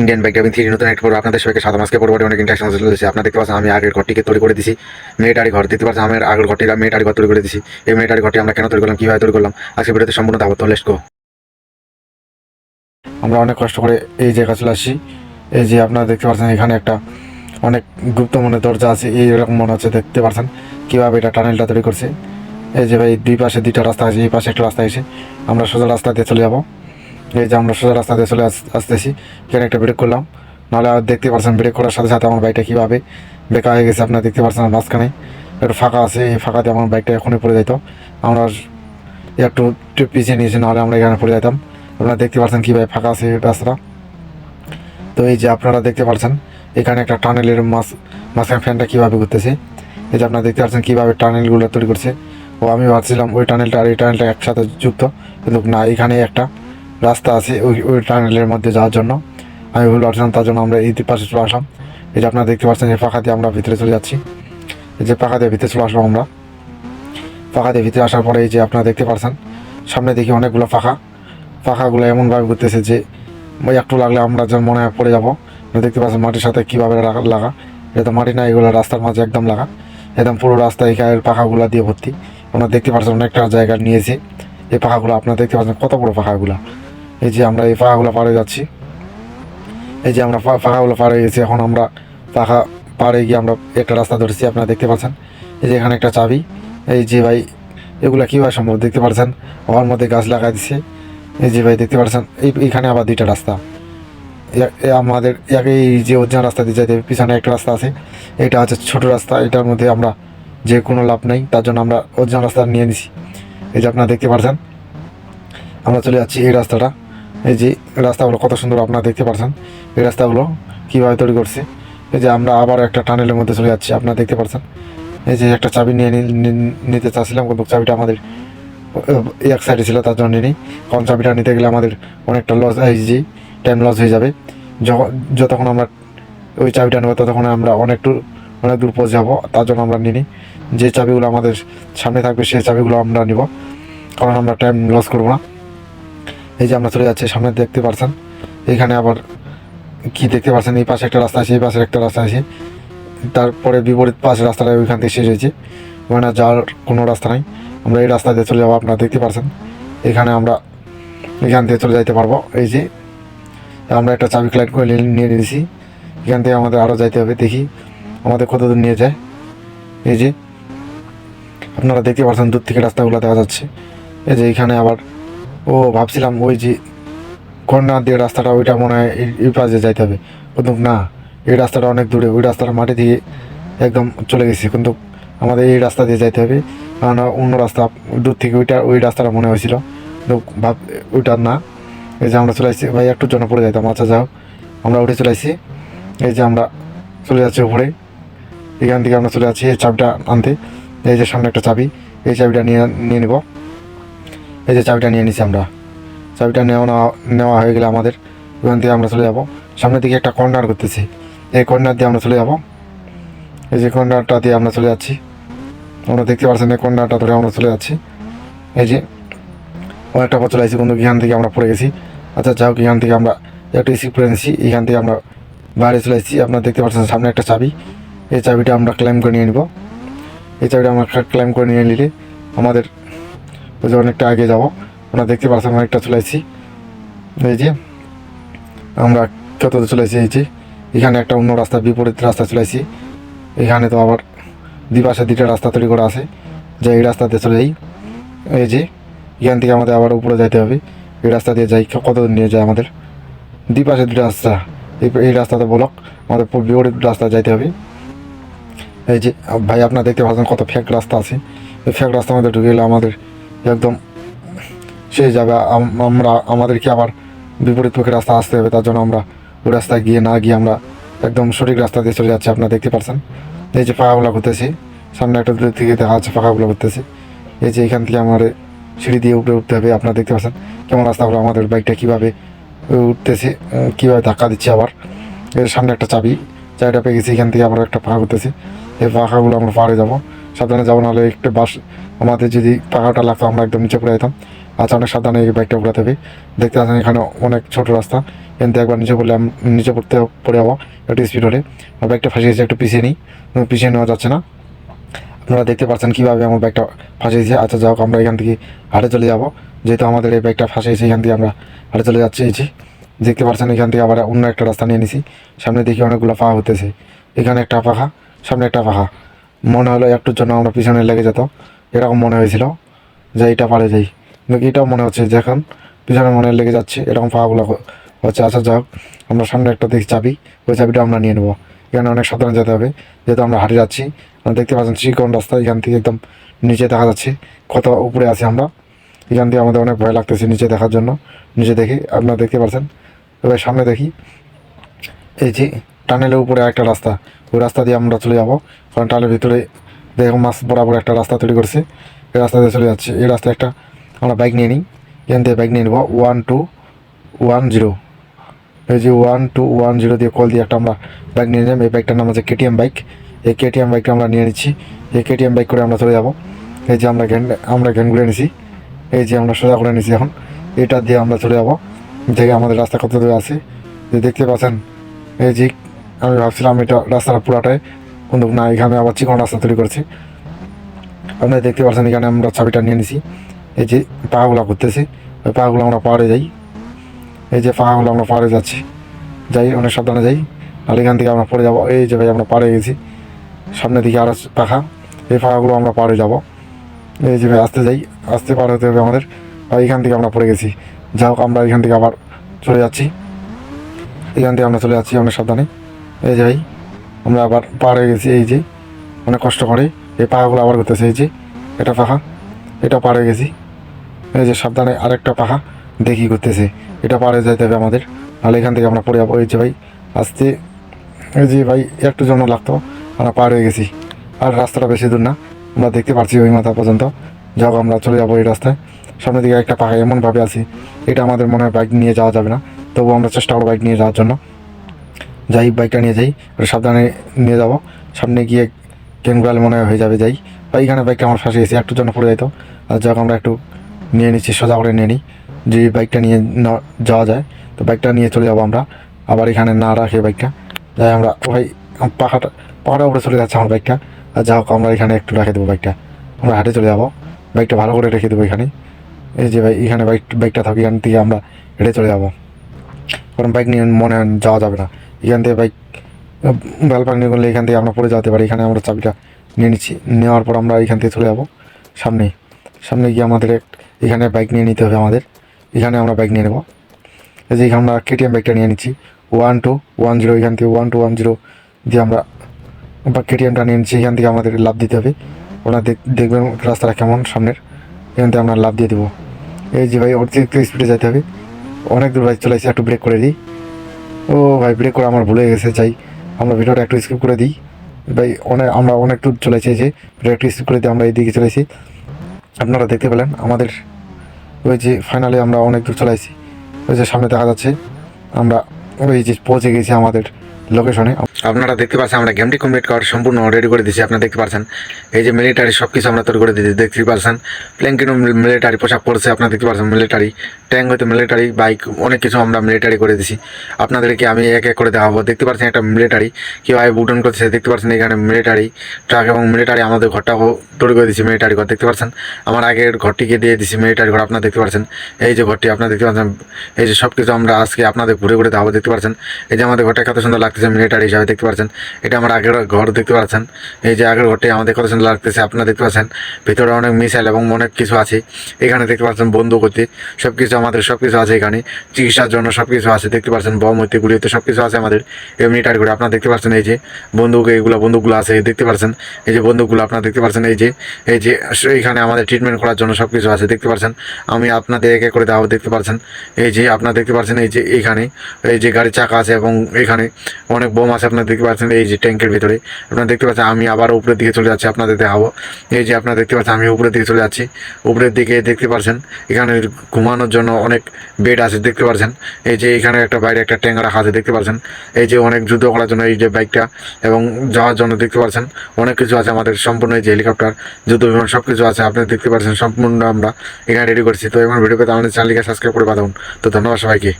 Indian bike driving three নতুন একটা পর্ব আপনাদের সবাইকে সাদা মাসকে পরবর্তী অনেক ইন্টারেকশন চলেছে আপনারা দেখতে পাচ্ছেন আমি আগের ঘরটিকে তৈরি করে দিছি। মেয়েটারি ঘর, দেখতে পাচ্ছেন আমার আগের ঘরটি মেয়েটারি ঘর তৈরি করে দিছি। এই মেয়েটারি ঘরটি আমরা কেন তৈরি করলাম, কীভাবে তৈরি করলাম আজকে ভিডিওতে সম্পূর্ণ দাবত লেটস গো আমরা অনেক কষ্ট করে এই জায়গা চলে আসছি। এই যে আপনারা দেখতে পাচ্ছেন এখানে একটা অনেক গুপ্ত মনে দরজা আছে এইরকম মনে হচ্ছে দেখতে পাচ্ছেন কীভাবে এটা টানেলটা তৈরি করছে। এই যে ভাই, দুই পাশে দুইটা রাস্তা আছে, এই পাশে একটা রাস্তা আছে। আমরা সোজা রাস্তা দিয়ে চলে যাব। এই যে আমরা সোজা রাস্তা দিয়ে চলে আসতেছি, এখানে একটা ব্রেক করলাম। নাহলে আর দেখতে পারছেন ব্রেক করার সাথে সাথে আমার বাইকটা কীভাবে বেকা হয়ে গেছে, আপনারা দেখতে পারছেন মাঝখানে। একটু ফাঁকা আছে, এই ফাঁকাতে আমার বাইকটা এখনই পড়ে যেত আমরা একটু পিছিয়ে নিয়েছি, নাহলে আমরা এখানে পড়ে যেতাম আপনারা দেখতে পাচ্ছেন কীভাবে ফাঁকা আছে রাস্তাটা। তো এই যে আপনারা দেখতে পাচ্ছেন এখানে একটা টানেলের মাছ মাঝখানে ফ্যানটা কীভাবে ঘুরতেছে। এই যে আপনারা দেখতে পাচ্ছেন কীভাবে টানেলগুলো তৈরি করছে। ও আমি ভাবছিলাম ওই টানেলটা আর এই টানেলটা একসাথে যুক্ত, কিন্তু না এখানে একটা। রাস্তা আছে ওই ওই টানেলের মধ্যে যাওয়ার জন্য। আমি ভুল ভাবছিলাম, তার জন্য আমরা এই পাশে চলে আসলাম। এই যে আপনারা দেখতে পাচ্ছেন, এই ফাঁকা দিয়ে আমরা ভিতরে চলে যাচ্ছি। এই যে পাখা দিয়ে ভিতরে চলে আসলাম আমরা। পাখা দিয়ে ভিতরে আসার পরে এই যে আপনারা দেখতে পাচ্ছেন, সামনে দেখি অনেকগুলো ফাঁকা। পাখাগুলো এমনভাবে ঘুরতেছে যে, ওই একটু লাগলে আমরা যেন মনে হয় পড়ে যাব। দেখতে পাচ্ছেন মাটির সাথে কীভাবে লাগা এটা তো মাটি না, এগুলো রাস্তার মাঝে একদম লাগা। একদম পুরো রাস্তা এখানে পাখাগুলো দিয়ে ভর্তি। আপনারা দেখতে পাচ্ছেন অনেকটা জায়গা নিয়েছে। এই পাখাগুলো আপনারা দেখতে পাচ্ছেন, কত বড় পাখাগুলো এই যে আমরা এই পাখাগুলো পাড়ে যাচ্ছি। এই যে আমরা পাখাগুলো পাড়ে গেছি, এখন আমরা পাখা পাড়ে গিয়ে আমরা একটা রাস্তা ধরেছি, আপনারা দেখতে পাচ্ছেন। এই যে এখানে একটা চাবি। এই যে ভাই, এগুলা কীভাবে সম্ভব দেখতে পাচ্ছেন ওর মধ্যে গাছ লাগাই দিছে। এই যে ভাই, দেখতে পাচ্ছেন এই এইখানে আবার দুইটা রাস্তা। আমাদের এই যে অরিজিনাল রাস্তা দিয়ে যাইতে, পিছনে একটা রাস্তা আছে। এটা হচ্ছে ছোট রাস্তা। এটার মধ্যে আমরা যে কোনো লাভ নেই। তার জন্য আমরা অরিজিনাল রাস্তা নিয়ে নিছি। এই যে আপনারা দেখতে পাচ্ছেন আমরা চলে যাচ্ছি এই রাস্তাটা। এই যে রাস্তাগুলো কত সুন্দর আপনারা দেখতে পাচ্ছেন এই রাস্তাগুলো কীভাবে তৈরি করছে, এই যে আমরা আবার একটা টানেলের মধ্যে চলে যাচ্ছি, আপনারা দেখতে পাচ্ছেন এই যে একটা চাবি নিয়ে নিতে চাচ্ছিলাম, কিন্তু চাবিটা আমাদের এক সাইডে ছিল, তার জন্য নিই, কারণ চাবিটা নিতে গেলে আমাদের অনেকটা লস এই যে টাইম লস হয়ে যাবে, যখন যতক্ষণ আমরা ওই চাবিটা নেব, ততক্ষণ আমরা অনেকটু অনেক দূর পৌঁছে যাব, তার জন্য আমরা নিই যে চাবিগুলো আমাদের সামনে থাকবে সেই চাবিগুলো আমরা নিব, কারণ আমরা টাইম লস করব না। এই যে আমরা চলে যাচ্ছি, সামনে দেখতে পারছেন? এখানে আবার কি দেখতে পাচ্ছেন এই পাশে একটা রাস্তা আছে, এই পাশে একটা রাস্তা আছে। তারপরে বিপরীত পাশে রাস্তাটা ওইখান থেকে শেষ হয়েছে। ওখানে যাওয়ার কোনো রাস্তা নাই। আমরা এই রাস্তা দিয়ে চলে যাব, আপনারা দেখতে পাচ্ছেন এখানে আমরা এখান থেকে চলে যাইতে পারব। এই যে আমরা একটা চাবি ক্লাইট করে নিয়ে- নিয়ে নিয়েছি। এখান থেকে আমাদের আরও যাইতে হবে, দেখি আমাদের কত দূর নিয়ে যায়। এই যে আপনারা দেখতে পাচ্ছেন দূর থেকে রাস্তাগুলো দেখা যাচ্ছে। এই যে এখানে আবার ও ভাবছিলাম ওই যে কর্নার দিয়ে রাস্তাটা, ওইটা মনে হয় এই- এই পাশে যাইতে হবে। কিন্তু না, এই রাস্তাটা অনেক দূরে, ওই রাস্তাটা মাটি দিয়ে একদম চলে গেছে। কিন্তু আমাদের এই রাস্তা দিয়ে যাইতে হবে। কারণ অন্য রাস্তা দূর থেকে ওইটা, ওই রাস্তাটা মনে হয়েছিল। কিন্তু ভাব, ওইটা না। এই যে আমরা চলে আসছি। ভাই, একটু জন্য পড়ে যাইতাম। আচ্ছা যাও। আমরা উঠে চলে আসছি। এই যে আমরা চলে যাচ্ছি উপরে। এখান থেকে আমরা চলে যাচ্ছি এই চাবিটা আনতে। এই যে সামনে একটা চাবি। এই চাবিটা নিয়ে নিয়ে নেব। এই যে চাবিটা নিয়ে নিছি আমরা। চাবিটা নেওয়া নেওয়া- হয়ে গেলে আমাদের ওখান থেকে আমরা চলে যাব। সামনের দিকে একটা কর্নার করতেছি। এই কর্নার দিয়ে আমরা চলে যাব। এই যে কর্নারটা দিয়ে আমরা চলে যাচ্ছি। আমরা দেখতে পাচ্ছেন এই কর্নারটা ধরে আমরা চলে যাচ্ছি। এই যে অনেকটা পথ চলে আসছি কিন্তু এখান থেকে আমরা পড়ে গেছি। আচ্ছা যাও, এখান থেকে আমরা একটু রিসিভ করে নিচ্ছি এখান থেকে আমরা বাইরে চলে এসেছি আপনারা দেখতে পাচ্ছেন সামনে একটা চাবি। এই চাবিটা আমরা ক্লেম করে নিয়ে নিব। এই চাবিটা আমরা ক্লেম করে নিয়ে নিলে আমাদের ওই যে অনেকটা আগে যাব। আমরা দেখতে পাচ্ছেন অনেকটা চলে এসেছি এই যে, আমরা কত দূর চলে এসেছি এই যে, এখানে একটা অন্য রাস্তা, বিপরীত রাস্তা চলে এসেছি এখানে তো আবার দুপাশে দুইটা রাস্তা তৈরি করা আছে। যে এই রাস্তাতে চলে যাই। এই যে, এখান থেকে আমাদের আবার উপরে যাইতে হবে। এই রাস্তা দিয়ে যাই কত নিয়ে যায় আমাদের? দুই পাশে দুটো রাস্তা। এই রাস্তাতে ব্লক আমাদের বিপরীত রাস্তা যাইতে হবে। এই যে, ভাই, আপনারা দেখতে পাচ্ছেন কত ফেক রাস্তা আছে। এই রাস্তার মধ্যে ঢুকে গেলে আমাদের একদম শেষ যাবে আমরা, আমাদেরকে আবার বিপরীত পক্ষে রাস্তা আসতে হবে, তার জন্য আমরা ওই রাস্তায় গিয়ে না গিয়ে আমরা একদম সঠিক রাস্তা দিয়ে চলে যাচ্ছি, আপনারা দেখতে পাচ্ছেন এই যে পাখাগুলো ঘুরতেছি সামনে একটা দূর থেকে দেখা যাচ্ছে পাখাগুলো ঘুরতেছি এই যে এখান থেকে আমার সিঁড়ি দিয়ে উপরে উঠতে হবে, আপনারা দেখতে পাচ্ছেন কেমন রাস্তাগুলো, আমাদের বাইকটা কীভাবে উঠতেছে কীভাবে ধাক্কা দিচ্ছে আবার। এর সামনে একটা চাবি, চাবিটা পেয়ে গেছি, এখান থেকে আবার একটা পাখা করতেছি। এই পাখাগুলো আমরা পাহাড়ে যাব। সাবধানে যাব, নাহলে একটু বাস আমাদের যদি পাখাটা লাগতো, আমরা একদম নিচে পড়ে যেতাম। আচ্ছা অনেক সাবধানে এই বাইকটা উড়াতে হবে। দেখতে পাচ্ছেন এখানে অনেক ছোট রাস্তা। কিন্তু একবার নিচে পড়লে নিচে পড়তে পড়ে যাব একটু স্পিড হলে। বাইকটা গেছে একটু পিছিয়ে নিই। পিছিয়ে নেওয়া যাচ্ছে না। আপনারা দেখতে পাচ্ছেন কীভাবে আমার বাইকটা ফাঁসিয়েছে আচ্ছা হোক, আমরা এখান থেকে হাটে চলে যাব। যেহেতু আমাদের এই বাইকটা ফাঁসিয়েছে এখান থেকে আমরা হাটে চলে যাচ্ছি। এই দেখতে পাচ্ছেন এখান থেকে আবার অন্য একটা রাস্তা নিয়ে নিছি। সামনে দেখি অনেকগুলো পাহা হতেছে এখানে একটা পাখা, সামনে একটা পাখা। মনে হলো একটুর জন্য আমরা পিছনে লেগে যেত এরকম মনে হয়েছিল যে এটা পারে যাই কিন্তু এটাও মনে হচ্ছে যে এখন পিছনে মনে লেগে যাচ্ছে, এরকম পাখাগুলো হ- হচ্ছে। আচ্ছা যাই হোক, আমরা সামনে একটা দেখি চাবি, ওই চাবিটা আমরা নিয়ে নেব। এখানে অনেক সাধারণ যেতে হবে, যেহেতু আমরা হাঁটে যাচ্ছি। আপনারা দেখতে পাচ্ছেন চিকন রাস্তা, এখান থেকে একদম নিচে দেখা যাচ্ছে কত উপরে আছি আমরা। এখান থেকে আমাদের অনেক ভয় লাগতেছে নিচে দেখার জন্য, নিচে দেখি। আপনারা দেখতে পাচ্ছেন? এবার সামনে দেখি। এই যে টানেলের উপরে একটা রাস্তা। ওই রাস্তা দিয়ে আমরা চলে যাব। কারণ টানেলের ভিতরে দেখো মাছ বরাবর একটা রাস্তা তৈরি করছে। এই রাস্তা দিয়ে চলে যাচ্ছে। এই রাস্তায় একটা আমরা বাইক নিয়ে নিই। এখান থেকে বাইক নিয়ে নেব। ওয়ান টু ওয়ান জিরো এই যে ওয়ান টু ওয়ান জিরো দিয়ে কল দিয়ে একটা আমরা বাইক নিয়ে নিলাম। এই বাইকটার নাম হচ্ছে কেটিএম বাইক এই কেটিএম বাইকটা আমরা নিয়ে নিচ্ছি। এই কেটিএম বাইক করে আমরা চলে যাব। এই যে আমরা ঘ্যান আমরা ঘ্যান ঘুরে নিছি এই যে আমরা সোজা করে নিছি এখন। এটা দিয়ে আমরা চলে যাব। দেখে আমাদের রাস্তা কত দূরে আছে যে দেখতে পাচ্ছেন। এই যে আমি ভাবছিলাম এটা রাস্তাটা পুরাটাই কিন্তু না, এখানে আবার চিকন রাস্তা তৈরি করছে। আপনারা দেখতে পাচ্ছেন, এখানে আমরা চাবিটা নিয়ে নিছি। এই যে পাগুলো ঘুরতেছে, ওই পাগুলো আমরা পাহাড়ে যাই। এই যে পাহাড়গুলো আমরা পাহাড়ে যাচ্ছি, যাই, অনেক সাবধানে যাই। আর এখান থেকে আমরা পড়ে যাব। এই যে ভাই, আমরা পাড়ে গেছি। সামনের দিকে আরও পাখা, এই পাখাগুলো আমরা পাড়ে যাব। এই যে ভাই, আসতে যাই। আসতে পার হতে হবে আমাদের। আর এখান থেকে আমরা পড়ে গেছি। যা হোক, আমরা এখান থেকে আবার চলে যাচ্ছি। এখান থেকে আমরা চলে যাচ্ছি অনেক সাবধানে। এই যে ভাই, আমরা আবার পার হয়ে গেছি, এই যে, অনেক কষ্ট করে। এই পাখাগুলো আবার করতেছে এই যে, এটা পাখা, এটা পার হয়ে গেছি। এই যে সাবধানে আরেকটা পাখা দেখি করতেছে এটা পারে যাইতে হবে আমাদের। নাহলে এখান থেকে আমরা পড়ে যাব। এই যে ভাই, আসতে, এই যে ভাই, একটু জন্য লাগতো, আমরা পার হয়ে গেছি। আর রাস্তাটা বেশি দূর না, আমরা দেখতে পাচ্ছি ওই মাথা পর্যন্ত। যাও আমরা চলে যাব এই রাস্তায়। সামনের দিকে একটা পাখা এমনভাবে আছি, এটা আমাদের মনে হয় বাইক নিয়ে যাওয়া যাবে না। তবুও আমরা চেষ্টা করব বাইক নিয়ে যাওয়ার জন্য। যাই বাইকটা নিয়ে যাই আর সাবধানে নিয়ে যাব। সামনে গিয়ে কেন গেলে মনে হয়ে যাবে যাই। বা এইখানে বাইকটা আমার ফাঁসে গেছে একটু জন্য পড়ে যাইতো। আর যাক, আমরা একটু নিয়ে নিচ্ছি, সোজা করে নিয়ে নিই। যে বাইকটা নিয়ে যাওয়া যায়, তো বাইকটা নিয়ে চলে যাব আমরা। আবার এখানে না রাখে বাইকটা যাই, আমরা ভাই পাখাটা পাহাড়ের উপরে চলে যাচ্ছে আমার বাইকটা আর যা হোক আমরা এখানে একটু রেখে দেবো বাইকটা আমরা হাটে চলে যাব। বাইকটা ভালো করে রেখে দেবো এখানে। এই যে ভাই, এখানে বাইক বাইকটা থাকি এখান থেকে আমরা হেঁটে চলে যাব। কারণ বাইক নিয়ে মনে যাওয়া যাবে না। এখান থেকে বাইক বেলপাক নিয়ে করলে এখান থেকে আমরা পড়ে যেতে পারি। এখানে আমরা চাবিটা নিয়ে নিচ্ছি। নেওয়ার পর আমরা এখান থেকে চলে যাব সামনে। সামনে গিয়ে আমাদের এখানে বাইক নিয়ে নিতে হবে আমাদের। এখানে আমরা বাইক নিয়ে নেব। এই যে আমরা কেটিএম বাইকটা নিয়ে নিচ্ছি। ওয়ান টু ওয়ান জিরো, এখান থেকে ওয়ান টু ওয়ান জিরো দিয়ে আমরা বা কেটিএমটা নিয়ে নিচ্ছি। এখান থেকে আমাদের লাভ দিতে হবে। ওনারা দেখ- দেখবেন রাস্তাটা কেমন সামনের। এখান থেকে আমরা লাভ দিয়ে দেবো। এই যে ভাই, অতিরিক্ত স্পিডে যেতে হবে। অনেক দূর বাইক চলে এসে একটু ব্রেক করে দিই। ও ভাই ব্রেক করে আমার ভুলে গেছে চাই আমরা ভিডিওটা একটু স্কিপ করে দিই। ভাই অনেক আমরা অনেক দূর চলে এসেছি। ভিডিও একটু স্কিপ করে দিই, আমরা এইদিকে চলে এসেছি। আপনারা দেখতে পেলেন, আমাদের ওই যে ফাইনালি আমরা অনেক দূর চলে এসেছি। ওই যে সামনে দেখা যাচ্ছে, আমরা ওই যে পৌঁছে গেছি আমাদের লোকেশনে আপনারা দেখতে পাচ্ছেন, আমরা গেমটি কমপ্লিট করার সম্পূর্ণ রেডি করে দিয়েছি, আপনারা দেখতে পাচ্ছেন। এই যে মিলিটারি সব কিছু আমরা তৈরি করে দিয়েছি দেখতে পাচ্ছেন। প্ল্যাঙ্কিনো মিলিটারি পোশাক পরেছে, আপনারা দেখতে পাচ্ছেন মিলিটারি ট্যাঙ্ক হয়তো মিলিটারি বাইক অনেক কিছু আমরা মিলিটারি করে দিয়েছি। আপনাদেরকে আমি এক এক করে দেখাবো। দেখতে পাচ্ছেন একটা মিলিটারি কীভাবে বুটন করছে, দেখতে পাচ্ছেন এখানে মিলিটারি ট্রাক এবং মিলিটারি আমাদের ঘরটাও তৈরি করে দিয়েছি মিলিটারি ঘর, দেখতে পাচ্ছেন? আমার আগের ঘরটিকে দিয়ে দিয়েছি মিলিটারি ঘর, আপনারা দেখতে পাচ্ছেন। এই যে ঘরটি, আপনারা দেখতে পাচ্ছেন, এই যে সব কিছু আমরা আজকে আপনাদের ঘুরে ঘুরে দেখাবো, দেখতে পাচ্ছেন। এই যে আমাদের ঘরটা কত সুন্দর লাগতেছে মিলিটারি হিসাবে দেখতে পাচ্ছেন। এটা আমার আগের ঘর দেখতে পাচ্ছেন। এই যে আগের ঘরটি আমাদের কত লাগতেছে, আপনারা দেখতে পাচ্ছেন। ভিতরে অনেক মিসাইল এবং অনেক কিছু আছে। এখানে দেখতে পাচ্ছেন বন্ধু করতে সব কিছু আমাদের সব কিছু আছে এখানে। চিকিৎসার জন্য সব কিছু আছে, দেখতে পাচ্ছেন বম হইতে, গুলি হইতে সব কিছু আছে আমাদের। মিলিটারি করে আপনারা দেখতে পাচ্ছেন এই যে বন্দুক, এইগুলো বন্দুকগুলো আছে, দেখতে পাচ্ছেন। এই যে বন্দুকগুলো আপনারা দেখতে পাচ্ছেন, এই যে এই যে এইখানে আমাদের ট্রিটমেন্ট করার জন্য সব কিছু আছে, দেখতে পাচ্ছেন। আমি আপনাদের এক এক করে দেওয়া দেখতে পাচ্ছেন। এই যে আপনারা দেখতে পাচ্ছেন, এই যে এইখানে, এই যে গাড়ির চাকা আছে এবং এখানে অনেক বোম আছে আপনার আপনারা দেখতে পাচ্ছেন এই যে ট্যাঙ্কের ভিতরে। আপনারা দেখতে পাচ্ছেন আমি আবার উপরের দিকে চলে যাচ্ছি আপনাদের দেখাবো। এই যে আপনারা দেখতে পাচ্ছেন আমি উপরের দিকে চলে যাচ্ছি। উপরের দিকে দেখতে পাচ্ছেন, এখানে ঘুমানোর জন্য অনেক বেড আছে, দেখতে পাচ্ছেন। এই যে এখানে একটা বাইরে একটা ট্যাঙ্ক রাখা আছে, দেখতে পাচ্ছেন। এই যে অনেক যুদ্ধ করার জন্য এই যে বাইকটা এবং যাওয়ার জন্য দেখতে পাচ্ছেন। অনেক কিছু আছে আমাদের সম্পূর্ণ এই যে হেলিকপ্টার, যুদ্ধ বিমান সব কিছু আছে। আপনি দেখতে পাচ্ছেন সম্পূর্ণ আমরা এখানে রেডি করছি। তো এবার ভিডিও পেতে আমাদের চ্যানেলকে সাবস্ক্রাইব করে পাঠান তো ধন্যবাদ সবাইকে।